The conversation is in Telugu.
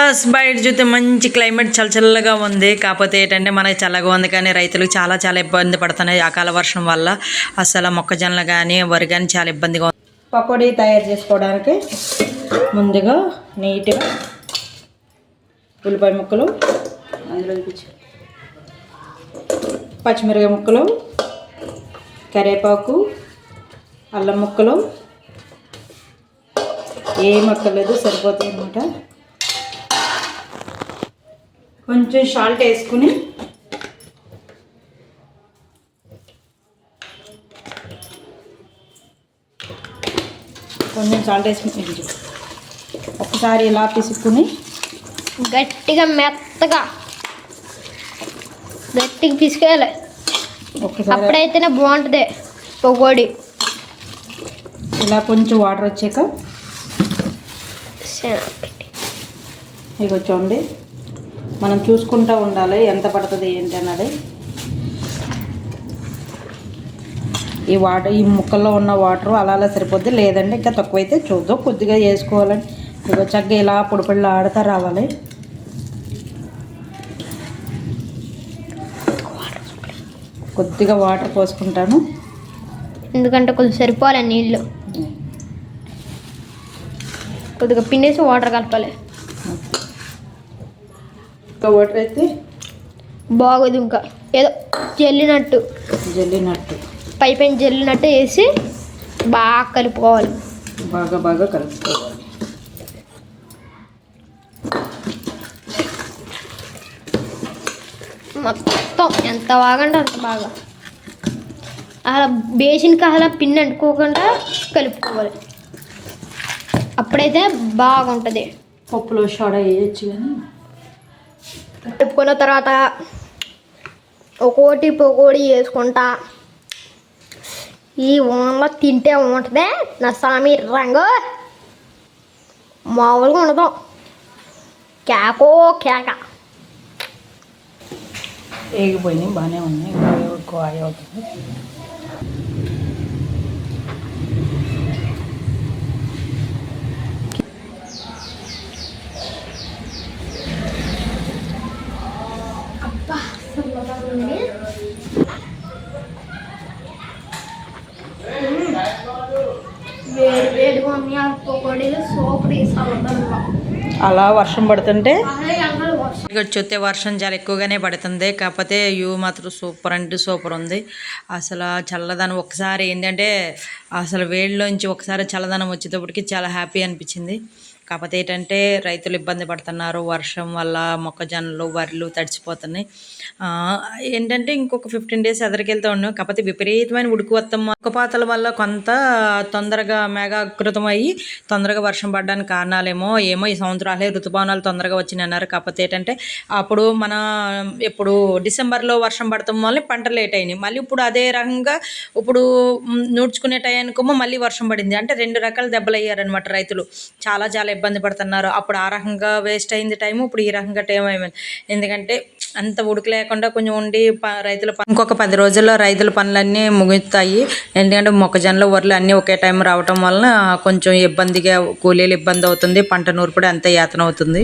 బస్ బయట చూస్తే మంచి క్లైమేట్ చల్ల చల్లగా ఉంది. కాకపోతే ఏంటంటే మనకి చల్లగా ఉంది కానీ రైతులకు చాలా చాలా ఇబ్బంది పడుతున్నాయి అకాల వర్షం వల్ల. అసలు మొక్కజొన్నలు కానీ వరి కానీ చాలా ఇబ్బందిగా ఉంది. పకోడీ తయారు చేసుకోవడానికి ముందుగా నీట్గా ఉల్లిపాయ ముక్కలు అందులో పచ్చిమిరపకాయ ముక్కలు కరివేపాకు అల్లం ముక్కలు. ఏం అక్కర్లేదు సరిపోతాయి అన్నమాట. కొంచెం సాల్ట్ వేసుకుని కొంచెం సాల్ట్ వేసుకుని. ఒకసారి ఇలా పిసుక్కుని గట్టిగా మెత్తగా గట్టిగా పిసికేయాలి. ఒకసారి అప్పుడైతేనే బాగుంటుంది పకోడీ. ఇలా కొంచెం వాటర్ వచ్చాక ఇక చూడండి. మనం చూసుకుంటూ ఉండాలి. ఎంత పడుతుంది ఏంటి అన్నది. ఈ వాటర్ ఈ ముక్కల్లో ఉన్న వాటర్ అలా అలా సరిపోద్ది. లేదంటే ఇంకా తక్కువైతే చూద్దాం. కొద్దిగా వేసుకోవాలని ఇక చక్కగా ఇలా పొడి పొడిలో ఆడుతూ రావాలి. కొద్దిగా వాటర్ పోసుకుంటాను. ఎందుకంటే కొంచెం సరిపోవాలి నీళ్ళు. కొద్దిగా పిండేసి వాటర్ కలపాలి. వాటర్ అయితే బాగోదు ఇంకా. ఏదో జల్లినట్టు. జల్లినట్టు. పై పైన జల్లినట్టు వేసి బాగా కలుపుకోవాలి. బాగా బాగా కలుపుకోవాలి. మొత్తం ఎంత బాగంటే అంత బాగా. అలా బేసిన్కి అలా పిన్ అంటుకోకుండా కలుపుకోవాలి. అప్పుడైతే బాగుంటుంది. పప్పులో సోడా వేయచ్చు కానీ. కలుపుకున్న తర్వాత ఒక్కోటి పొకోడి వేసుకుంటా ఈ ఓన్లో తింటే ఉంటుంది నా సామి రంగు. మామూలుగా ఉండదు. కేకో కేక. వేగిపోయినాయి బాగానే ఉన్నాయి. ఇంకా ఎక్కువ ఆయి అవుతుంది వేడి వేడిగా ఉన్నాయి ఆ పొకోడీలు సూపర్ సల్లదనంలో అలా వర్షం పడుతుంటే? ఇక్కడ చూస్తే వర్షం చాలా ఎక్కువగానే పడుతుంది. కాకపోతే వ్యూ మాత్రం సూపర్ అంటే సూపర్ ఉంది. అసలు చల్లదనం ఒకసారి ఏంటంటే అసలు వేడిలోంచి ఒకసారి చల్లదనం వచ్చేటప్పటికి చాలా హ్యాపీ అనిపించింది. కాకపోతే ఏంటంటే రైతులు ఇబ్బంది పడుతున్నారు వర్షం వల్ల మొక్కజొన్నలు వరిలు తడిచిపోతున్నాయి ఏంటంటే ఇంకొక ఫిఫ్టీన్ డేస్ ఎదరికెళ్తూ ఉన్నాం కాకపోతే విపరీతమైన ఉడుకువత్తం ఉక్కపోతల వల్ల కొంత తొందరగా మేఘాకృతం అయ్యి తొందరగా వర్షం పడడానికి కారణాలేమో ఏమో ఈ సంవత్సరాలే ఋతుపవనాలు తొందరగా వచ్చినాయి అన్నారు కాకపోతే ఏంటంటే అప్పుడు మన ఇప్పుడు డిసెంబర్లో వర్షం పడటం వల్ల పంట లేట్ అయినాయి. మళ్ళీ ఇప్పుడు అదే రకంగా ఇప్పుడు నూడ్చుకునే టయానికేమో మళ్ళీ వర్షం పడింది. అంటే రెండు రకాల దెబ్బలు అయ్యారనమాట రైతులు. చాలా చాలా ఇబ్బంది పడుతున్నారు. అప్పుడు ఆ రకంగా వేస్ట్ అయింది టైం ఇప్పుడు ఈ రకంగా టైం అయిపోయింది ఎందుకంటే అంత ఉడుకు లేకుండా కొంచెం ఉండి ప- రైతుల పని ఇంకొక పది రోజుల్లో రైతుల పనులన్నీ ముగుతాయి. ఎందుకంటే మొక్కజొన్నలు వరలు అన్నీ ఒకే టైం రావటం వలన కొంచెం ఇబ్బందిగా కూలీలు ఇబ్బంది అవుతుంది పంట నూర్పుడు అంత యాతన అవుతుంది.